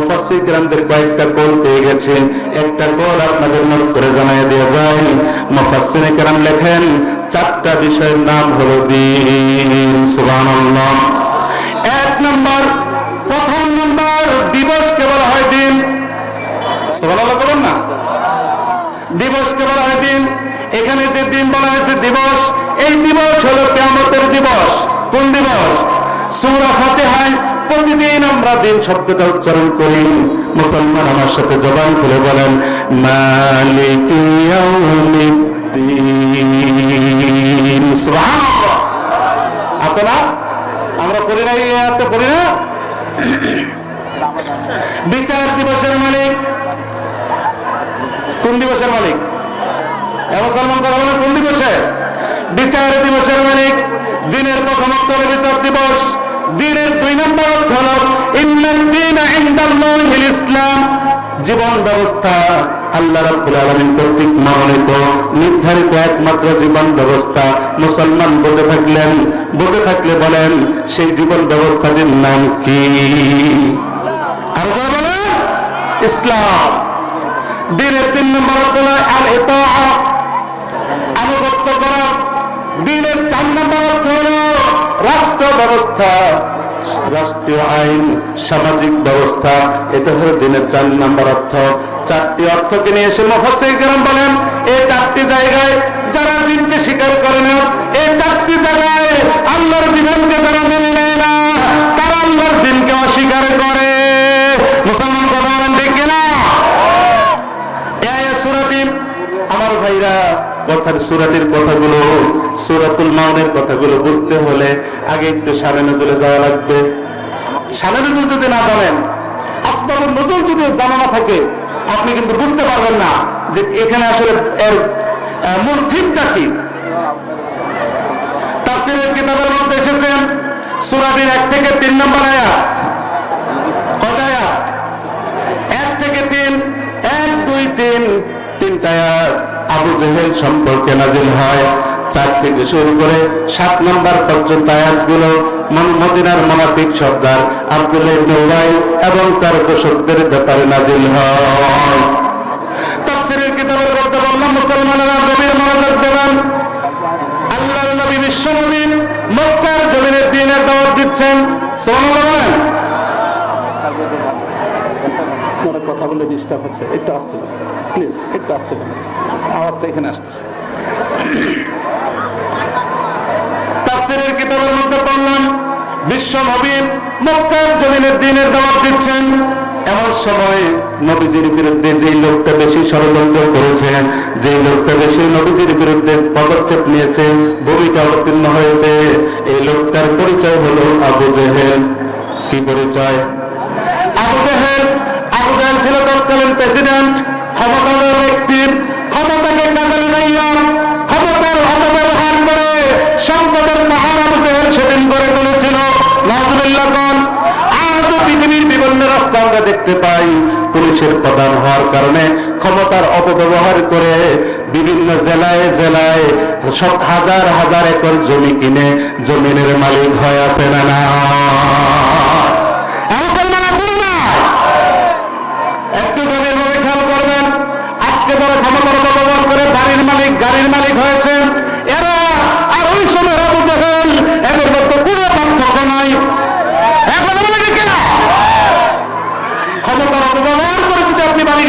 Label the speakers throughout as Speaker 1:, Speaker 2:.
Speaker 1: মুফাসসির কিরামদের কয়েকটা কোল পেয়ে গেছে একটা কোল আপনাদের নোট করে জানাই দেওয়া যায়। মুফাসসির কিরাম লেখেন, চারটা বিষয়ের নাম হলো দিন। সুবহানাল্লাহ। এক নম্বর, প্রথম নম্বর, দিবসকে বলা হয় দিন। সুবহানাল্লাহ বলেন না। দিবসকে বলা হয় দিন। এখানে যে দিন বলা হয়েছে দিবস, এই দিবস হলো কেমতের দিবস। কোন দিবস? সূরা ফাতিহায়। প্রতিদিন আমরা দিন শব্দটা উচ্চারণ করি। মুসলমান আমার সাথে জবান খুলে বলেন মালিক জীবন ব্যবস্থা আল্লাহ নির্ধারিত একমাত্র জীবন ব্যবস্থা। মুসলমান বুঝে থাকলেন, বুঝে থাকলে বলেন, সেই জীবন ব্যবস্থাটির নাম কি? আর ইসলাম। দিনের তিন নম্বর হলো আল ইতাআ আনুগত্য করা। দিনের চার নম্বর রাষ্ট্র ব্যবস্থা। রাষ্ট্রীয় আইন, সামাজিক ব্যবস্থা, এটা হলো দিনের চার নম্বর অর্থ। চারটি অর্থকে নিয়ে এসে মফসিল কেরাম বলেন এই চারটি জায়গায় যারা দিনকে স্বীকার করে না এই চারটি জায়গায় আল্লাহর বিধানকে যারা মেনে নেয় না, তারা আল্লাহর দিনকে অস্বীকার করে। মুসলমান কথা সুরাটির আমার ভাইরা কথার সুরাটির কথাগুলো, সুরাতুল মাউনের কথাগুলো বুঝতে হলে আগে একটু সামনে নজরে যাওয়া লাগবে। সামনে নজর যদি না জানেন আসবাবুল নজর যদি জানা না থাকে, আপনি কিন্তু বুঝতে পারবেন না যে এখানে আসলে এর মূল ঠিকটা কি। তাফসীরের কিতাবের মধ্যে এসেছেন সুরাটির এক থেকে তিন নম্বর আয়াত। কত আয়াত? এক থেকে তিন, এক, দুই, তিন, তিনটা আয়াত। আবু জেহেল সম্পর্কে নাজিল হয়। চার থেকে শুরু করে সাত নম্বর পর্যন্ত আয়াতগুলো মদিনার মোনাফিক সর্দার আব্দুল্লাহ ইবনে উবাই এবং তার দোষকদের ব্যাপারে নাজিল হয়। তাফসীরের কিতাবের মধ্যে বললাম মুসলমানেরা গভীর মনোযোগ দেবেন। আল্লাহর নবী বিশ্বনবী মক্কার জমিনের দিনের দাওয়াত দিচ্ছেন। সুবহানাল্লাহ বলেন। কথা বলে ডিস্টার্ব হচ্ছে একটু আসতে প্লিজ একটু আসতে আওয়াজটা এখানে আসতেছে। তাফসীরের কিতাবের মধ্যে পড়লাম বিশ্ব নবী মক্কার জমিনের দিনের দাওয়াত দিচ্ছেন। এমন সময় নবীজির বিরুদ্ধে যেই লোকটা বেশি ষড়যন্ত্র করেছে, যেই লোকটা বেশি নবীজির বিরুদ্ধে পদক্ষেপ নিয়েছে, ভূমিকা অবতীর্ণ হয়েছে, এই লোকটার পরিচয় হলো আবু জেহেল। কি পরিচয়? আবু জাহেল আবু জাহেল ছিল তৎকালীন প্রেসিডেন্ট, ক্ষমতাধর ব্যক্তির ক্ষমতাকে কাজে লাগাইয়া আমরা দেখতে পাই পুলিশের প্রধান হওয়ার কারণে ক্ষমতার অপব্যবহার করে বিভিন্ন জেলায় জেলায় হাজার হাজার একর জমি কিনে জমিনের মালিক হয়ে আছে না?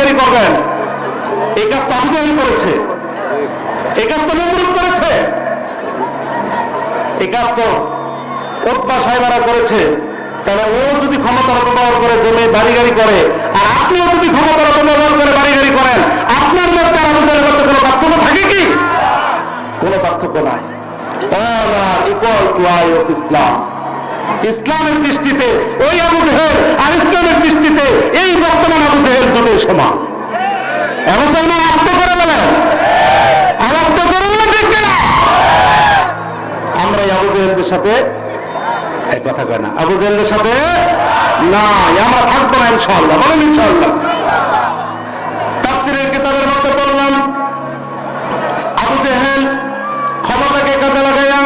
Speaker 1: গাড়ি করবেন। এই কাজটা আবু জাহেল করেছে। এই কাজটা নমরুদ করেছে। এই কাজ তো ওত্তা সাহেবারা করেছে। তাহলে ও যদি ক্ষমতার অপব্যবহার করে, জমি, বাড়ি গাড়ি করে, আর আপনিও যদি ক্ষমতার অপব্যবহার করে, বাড়ি গাড়ি করেন, আপনার মধ্যে আমাদের মধ্যে কোনো পার্থক্য থাকে কি? কোনো পার্থক্য নাই। Equal to eye of Islam ইসলামের দৃষ্টিতে, ওই আবু জেহেল আর ইসলামের দৃষ্টিতে এই বর্তমান আবু জেহেল দুটোই সমান। আসতে না। আমরা কথা ক্ষমতাকে কাজে লাগাইয়া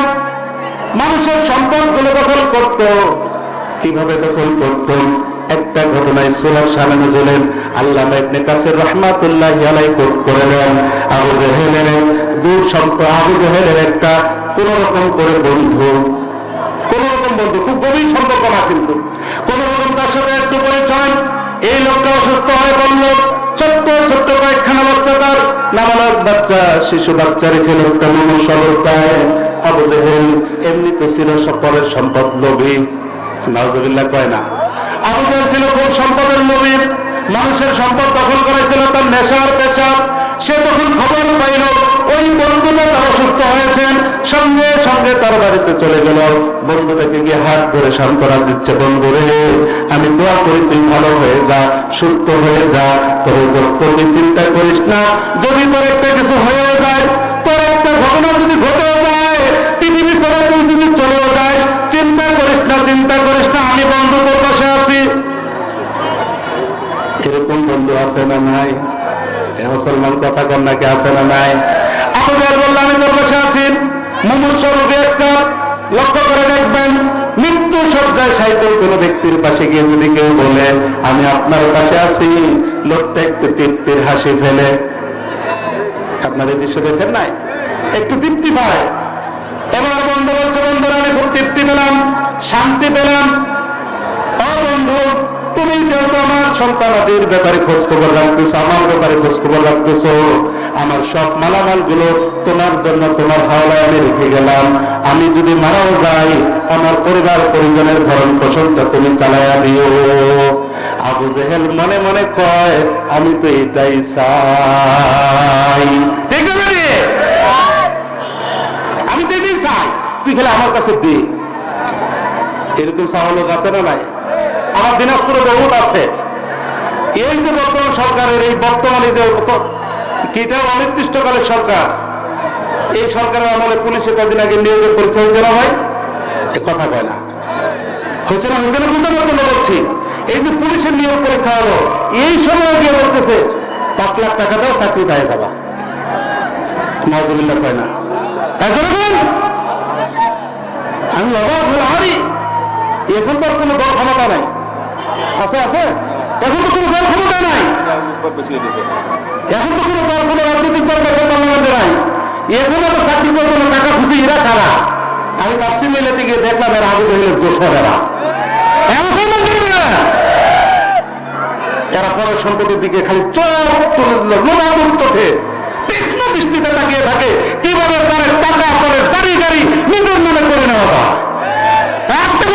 Speaker 1: মানুষের সম্পদগুলো করত? কীভাবে দখল করত? একটা ঘটনা নাই সুরার সামনে নজুলেন আল্লাহ ইবনে কাসির রাহমাতুল্লাহ আলাই কোট করে দেন আবু জেহেলের দূর সম্পর্ক আবু জেহেলের একটা কোন রকম করে বন্ধু। কোন রকম বন্ধু, খুব গভীর সম্পর্ক না কিন্তু। কোন রকম তার সাথে একটু পরিচয়। এই লোকটা অসুস্থ হয়ে বলল ছোট্ট ছোট্ট কয়েকখানা বাচ্চা তার। নাবালক বাচ্চা, শিশু বাচ্চা রেখে লোকটা মানুষ অবস্থায়। আবু জেহেল এমনিতে ছিল সকলের সম্পদ লোভী। নাজবিল্লাহ কয় না। আবু জেহেল ছিল খুব সম্পদের লোভী। মানুষের সম্পদ দখল করেছিল, তার নেশার পেশা। সে তখন খবর পাইল, ওই বন্ধুটা তার অসুস্থ হয়েছেন, সঙ্গে সঙ্গে তার বাড়িতে চলে গেল। বন্ধুটাকে গিয়ে হাত ধরে সান্ত্বনা দিচ্ছে, বন্ধু রে, আমি দোয়া করি, তুই ভালো হয়ে যা, সুস্থ হয়ে যা। তোর তুই চিন্তা করিস না। যদি তোর একটা কিছু হয়ে যায়, তোর একটা ঘটনা যদি ঘটে আছে না নাই? মুসলমান কথা কর নাকি আছে না নাই? আবু জাহেল বলল, আমি পাশে আছি। মুমূর্ষ রোগী একটা লক্ষ্য করে দেখবেন, মৃত্যু সজ্জায় সাইকেল কোনো ব্যক্তির পাশে গিয়ে যদি কেউ বলে, আমি আপনার পাশে আছি লোকটা একটু তৃপ্তির হাসি ফেলে। আপনার এই দৃশ্য দেখেন নাই? একটু তৃপ্তি পায়। এবার বন্ধু বলছে, বন্ধুরা, আমি খুব তৃপ্তি পেলাম, শান্তি পেলাম। ও বন্ধু তুমি যেহেতু আমার সন্তানাদের ব্যাপারে খোঁজ খবর আমার ব্যাপারে খোঁজ খবর আমার সব মালামালগুলো তোমার জন্য, তোমার হাওলায় আমি রেখে গেলাম। আমি যদি মারাও যাই, আমার পরিবার পরিজনের ভরণ পোষণটা তুমি চালাইয়া দিও। আবু জেহেল মনে মনে কয়, আমি তো এটাই চাই। ঠিক আছে আমি তো এটাই চাই। তুই খেলে আমার কাছে দে। এরকম চাওয়া লোক আছে না নাই? আমার দিনাজপুরে বহুত আছে। এই যে বর্তমান সরকারের এই বর্তমানে যে কিটা অনির্দিষ্টকালের সরকার? এই সরকারের আমলে পুলিশে কদিন আগে নিয়োগের পরীক্ষা হয়েছে না ভাই? কথা কয় না। হয়েছে না হয়েছে না বুঝতে বলছি। এই যে পুলিশের নিয়োগ পরীক্ষা হলো এই সময় গিয়ে বলতেছে পাঁচ লাখ টাকা দাও চাকরি পায়ে যাবা। নজরুল্লাহ কয় না। হ্যাঁ, আমি অবাক এখন তো আর কোনো দল ক্ষমতা নাই। আছে আছে? এখন তো কোনো দল ক্ষমতা নাই। এখন তো কোনো দল, কোনো রাজনৈতিক দল দেশের পার্লামেন্টে নাই। এখন তো চাকরি করব না টাকা খুশি, এরা কারা? আমি তাপসি মিলেতে গিয়ে দেখলাম এরা আগে হইলে দোষর এরা পরের সম্পত্তির দিকে খালি চোখ তুলে দিল লোনাদুর চোখে। তীক্ষ্ণ দৃষ্টিতে তাকিয়ে থাকে, কীভাবে পরের টাকা পরের বাড়ি গাড়ি নিজের নামে করে নেওয়া যায়। রাস্তা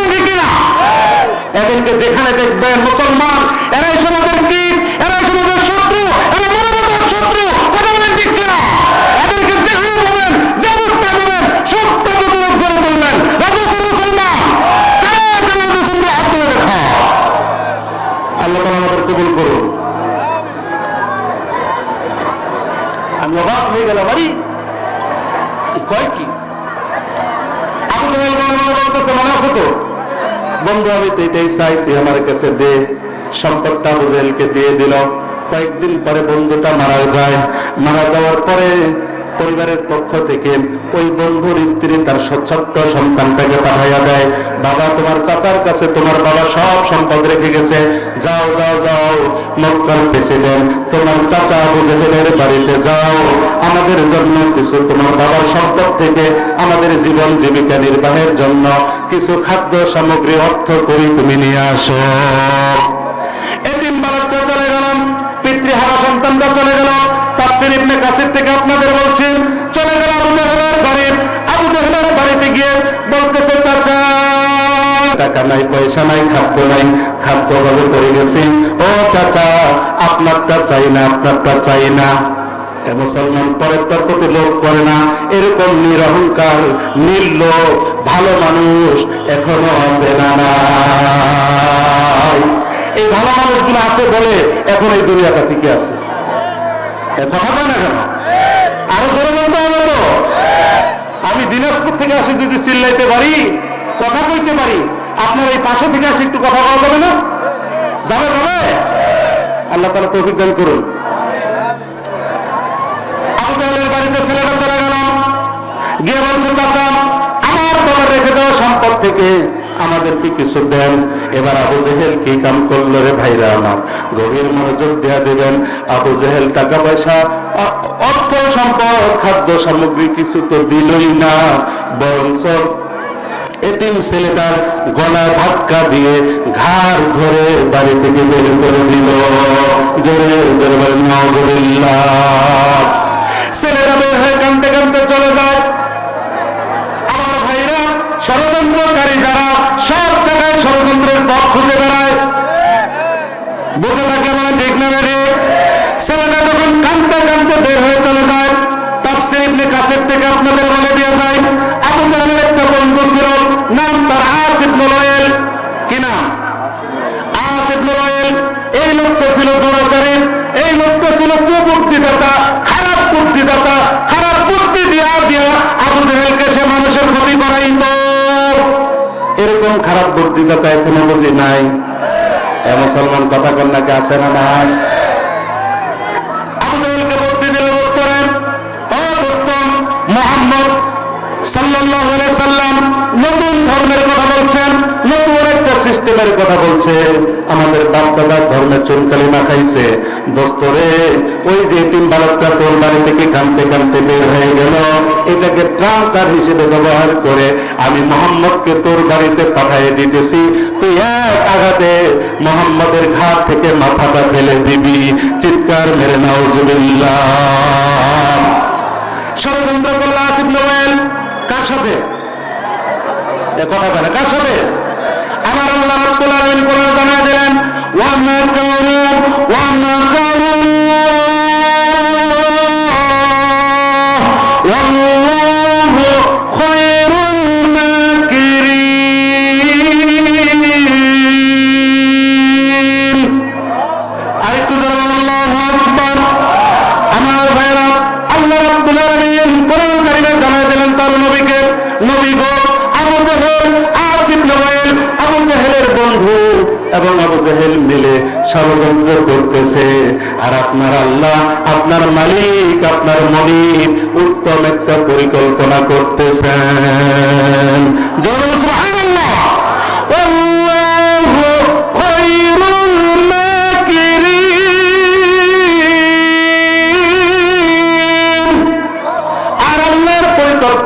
Speaker 1: এদেরকে যেখানে দেখবেন মুসলমান এরাই সমাজের কীট বন্ধু আমি তো এটাই চাই তুই আমার কাছে দে। সম্পদটা আবু দিয়ে দিল। কয়েকদিন পরে বন্ধুটা মারা যায়। মারা যাওয়ার পরে পরিবারের পক্ষ থেকে ওই বন্ধুর স্ত্রী তার ছোট্ট সন্তানটাকে পাঠাইয়া দেয়, বাবা, তোমার চাচার কাছে তোমার বাবা সব সম্পদ রেখে গেছে। যাও যাও যাও, মক্কার প্রেসিডেন্ট, তোমার চাচা আবু জেহেলের বাড়িতে যাও। আমাদের জন্য কিছু তোমার বাবার সম্পদ থেকে আমাদের জীবন জীবিকা নির্বাহের জন্য কিছু খাদ্য সামগ্রী, অর্থ করি তুমি নিয়ে আসো। টাকা নাই, পয়সা নাই, খাদ্য নাই, খাদ্য ভাবে পড়ে গেছি। ও চাচা, আপনারটা চাই না, আপনারটা চাই না। মুসলমান পরেরটার প্রতি লোভ করে না। এরকম নিরহংকার, নির্লোভ, ভালো মানুষ এখনও আছে না এই ভালো মানুষগুলো আছে বলে এখন এই দুনিয়াটা টিকে আছে। বলে না কেন? আরও জোরে বলতে হবে তো। আমি দিনাজপুর থেকে আসি যদি চিল্লাইতে পারি, কথা কইতে পারি আপনার এই পাশে থেকে আসি একটু কথা বলা যাবে না? যাবে যাবে? আল্লাহ তালা তৌফিক দান করুন। বাড়িতে ছেলেটা চলে আমার রেখে সম্পদ থেকে আমাদেরকে কিছু দেন। এবার জেহেল কি কাম করল রে গভীর দেয়া জেহেল টাকা পয়সা অর্থ, সম্পদ, খাদ্য সামগ্রী কিছু তো দিলই না। বরঞ্চ এতিম ছেলেটার গলা ধাক্কা দিয়ে ঘাড় ধরে বাড়ি থেকে বের করে দিল। জোরে জোরে বলেন নাউজুবিল্লাহ। ছেলেটা বের হয়ে চলে যায়। আমার ভাইরা, ষড়যন্ত্রকারী যারা, সব জায়গায় ষড়যন্ত্রের পথ খুঁজে বেড়ায়। বুঝে থাকে মানে ঠিক না বেরে ছেলেটা যখন কানতে কানতে বের হয়ে চলে যায়, তাফসীর ইবনে কাসির থেকে আপনাদের বলে দিয়ে যায় জাহেলের একটা বন্ধু ছিল নাম তার আস ইবনে লয়েল। কি নাম? আস ইবনে লয়েল। এই লোকটা ছিল দুরাচারী। এই লোকটা ছিল কুবুদ্ধিদাতা, খারাপ বুদ্ধিদাতা, খারাপ বুদ্ধি দিয়া দিয়া আবু জাহেলকে সে মানুষের ক্ষতি করাইতো। এরকম খারাপ বুদ্ধিদাতা এখনও বুঝি নাই। মুসলমান কথা কন্যাকে আছে না নাই? সিস্টেমের কথা বলছে, আমাদের বাপ দাদার ধর্মের চুনকালি মাখাইছে দোস্ত রে, ওই যে তিন বালকটা তোর বাড়ি থেকে কানতে কানতে বের হয়ে গেল, এটাকে ট্রাঙ্কার হিসেবে ব্যবহার করে আমি মোহাম্মদকে তোর বাড়িতে পাঠিয়ে দিতেছি। তুই এক আঘাতে মোহাম্মদের ঘাট থেকে মাথাটা ফেলে দিবি। চিৎকার মেরে নাউজুবিল্লাহ। ষড়যন্ত্র করল আসিফ নোয়েল, কার সাথে? কথা বলে কার সাথে আমার আল্লাহ রাব্বুল আলামিন কোরআনে জানা দিলেন ওয়া মা কারু ওয়া মা কারু ষড়যন্ত্র করতেছে। আর আপনার আল্লাহ আপনার মালিক আপনার মনিব উত্তম একটা পরিকল্পনা করতেছেন।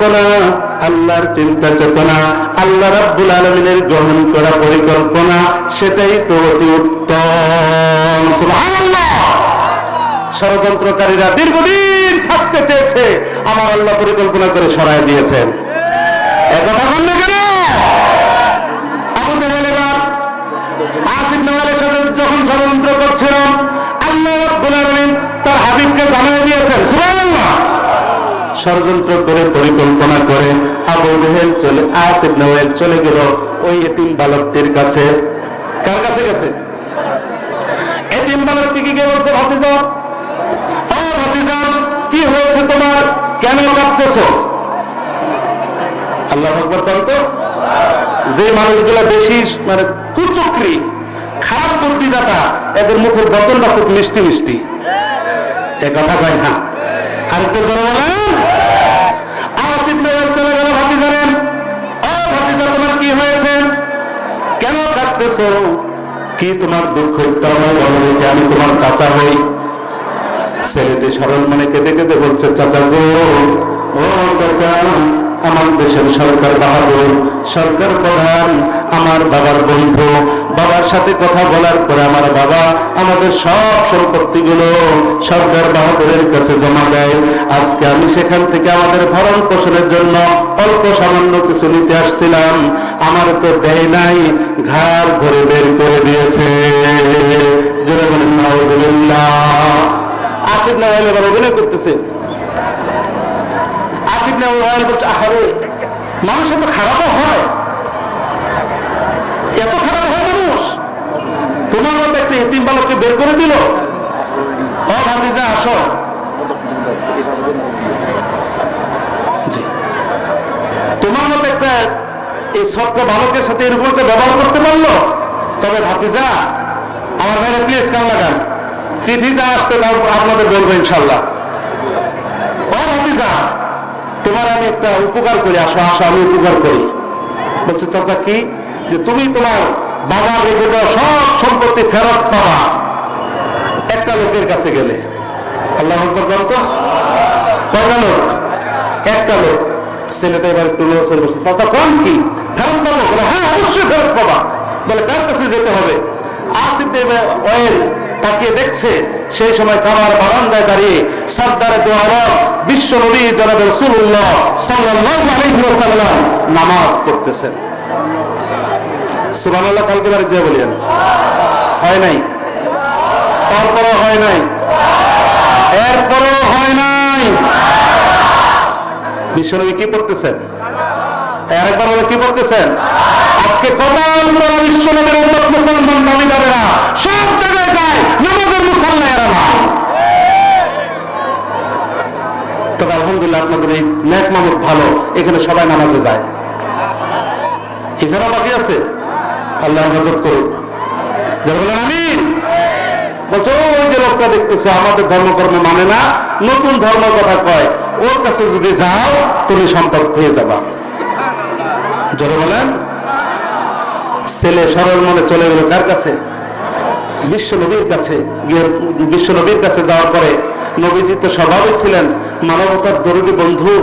Speaker 1: পরিকল্পনা আল্লাহর চিন্তা চেতনা, আল্লাহ রাব্বুল আলামিনের গ্রহণ করা পরিকল্পনা, সেটাই তো অতি উত্তম ষড়যন্ত্রকারীরা দীর্ঘদিন থাকতে চেয়েছে, আমার আল্লাহ পরিকল্পনা করে সরায় দিয়েছেন। যখন ষড়যন্ত্র করছিলাম আল্লাহ তার হাবিবকে জানিয়ে দিয়েছেন ষড়যন্ত্র করে পরিকল্পনা করে আবু জেহেল চলে, আসিফ নওয়াল চলে গেল ওই এতিম বালকটির কাছে। কার কাছে গেছে? এতিম বালকটি কি বলছে, ভাতিজা ও ভাতিজা, কি হয়েছে তোমার? কেন কাঁদতেছো? আল্লাহ আকবর তো, যে মানুষগুলো বেশি মানে কুচক্রি, খারাপ বুদ্ধিদাতা এদের মুখের বচনটা খুব মিষ্টি মিষ্টি। এ কথা কয় না। আরেকটা জোরে কাঁদতেছো কি তোমার দেখি, আমি তোমার চাচা হই। ছেলেটি সরল মনে কেঁদে কেঁদে বলছে চাচা গো ও চাচা আমার দেশের সরকার বাহাদুর সরকার প্রধান আমার বাবার বন্ধু বাবার সাথে কথা বলার পরে আমার বাবা আমাদের সব সম্পত্তিগুলো সরকার বাহাদুরের কাছে জমা দেয়। আজকে আমি সেখান থেকে আমাদের ভরণ পোষণের জন্য অল্প সামান্য কিছু নিতে আসছিলাম। আমার তো দেয় নাই, ঘাড় ধরে বের করে দিয়েছে। জোরে বলেন আসিফ নাওয়াইল এবার অভিনয় করতেছে। আসিফ নাওয়াইল বলছে, আহারে মানুষ এত খারাপও হয় এত খারাপ হয় মানুষ তোমার মতো একটা এতিম বালককে বের করে দিল। ও ভাতিজা, আসো। তোমার মতো একটা এই ছোট্ট বালকের সাথে এরকম একটা ব্যবহার করতে পারল? তবে ভাতিজা, আমার ভাইরা প্লিজ কান লাগান। চিঠি যা আসছে তাও আপনাদের বলব ইনশাল্লাহ। ভাতিজা, তোমার আমি একটা উপকার করি, আসো আসো, আমি উপকার করি। বলছে, চাচা, কি? যে তুমি তোমার বাবা রেখে সব সম্পত্তি ফেরত পাবা। একটা লোকের কাছে গেলে। আল্লাহ আকবর তো? কয়টা লোক? একটা লোক। ছেলেটা এবার একটু চাচা কোন কি? ফেরত পাবো? বলে, হ্যাঁ অবশ্যই ফেরত পাবা। বলে কার কাছে যেতে হবে? আসিফ দেব ওয়েল তাকিয়ে দেখছে। সেই সময় কামার বারান্দায় দাঁড়িয়ে সর্দারে দোয়ারা বিশ্ব নবী জনাব রসুল্লাহ সাল্লাল্লাহু আলাইহি নামাজ পড়তেছেন। সুবহানাল্লাহ কালকে বলিয়েন হয় নাই? তারপরও হয় নাই। এরপরও হয় নাই। বিশ্বনবী কি পড়তেছেন? আরেকবার কি পড়তেছেন? আজকে মুসলমান দাবি না। সব জায়গায় যায়, নামাজের মুসল্লা এরা না তবে আলহামদুলিল্লাহ আপনাদের এই নেক ভালো, এখানে সবাই নামাজে যায়। এখানে বাকি আছে? আল্লাহ হেফাজত করুক। যারা বলেন, আমিন। বলছো, ওই যে লোকটা দেখতেছো, আমাদের ধর্মকর্ম মানে না, নতুন ধর্ম কথা কয়। ওর কাছে যদি যাও, তুমি সম্পদ পেয়ে যাবা। জোরে বলেন। ছেলে সরল মনে চলে গেল কার কাছে? বিশ্ব নবীর কাছে। গিয়ে বিশ্ব নবীর কাছে যাওয়ার পরে নবীজি তো স্বভাবই ছিলেন মানবতার দরুদি বন্ধু।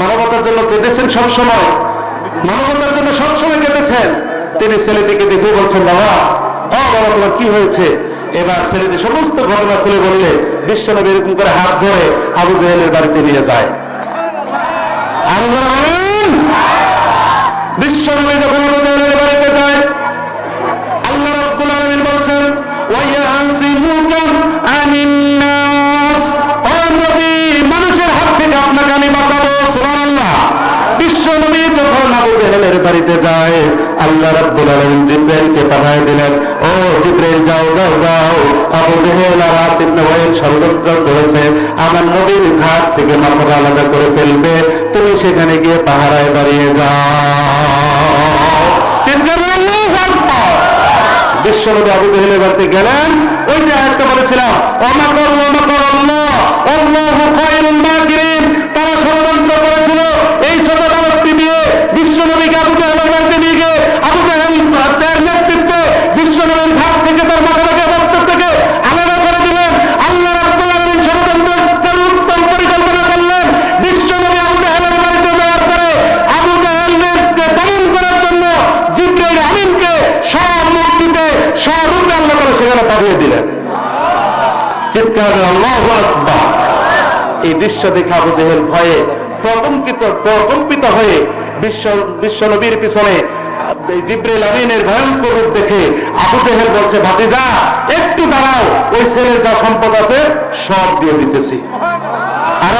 Speaker 1: মানবতার জন্য কেঁদেছেন সবসময়। মানবতার জন্য সব সময় কেঁদেছেন। তিনি ছেলেটিকে দেখে বলছেন, বাবা ও বাবা, তোমার কি হয়েছে? এবার ছেলেটি সমস্ত ঘটনা খুলে বললে বিশ্ব নবী এরকম করে হাত ধরে আবু জাহেলের বাড়িতে নিয়ে যায়। আর যারা বলেন বিশ্ব নবী যখন আবু বাড়িতে যায়, আল্লাহ রাব্বুল আলামিন বলছেন ওয়ায়াসিমুকা আনিন নাস ও নবী, মানুষের হাত থেকে আপনাকে আমি বাঁচাবো, সুবহানাল্লাহ। বিশ্ব নবী যখন আবু জাহেলের বাড়িতে যায়, আল্লাহ রাব্বুল আলামিন জিব্রাইলকে পাঠিয়ে দিলেন জিব্রাইল যাও যাও যাও আবু আর করেছে আমার নবীর ঘাট থেকে আলাদা করে ফেলবে। তুমি সেখানে গিয়ে পাহারায় দাঁড়িয়ে যাও। বিশ্বনবী আবু বাড়িতে গেলেন ওই যে বলেছিলাম অমাকর অমাকর আল্লাহ আল্লাহু খায়রুল মাকিরিন পাঠিয়ে দিলেন। চিৎকার এই দৃশ্য দেখে আবু জেহেল ভয়ে প্রকম্পিত প্রকম্পিত হয়ে বিশ্ব বিশ্ব নবীর পিছনে এই আমিনের ভয়ঙ্কর রূপ দেখে আবু জেহেল বলছে, ভাতিজা, একটু দাঁড়াও, ওই ছেলের যা সম্পদ আছে সব দিয়ে দিতেছি। আর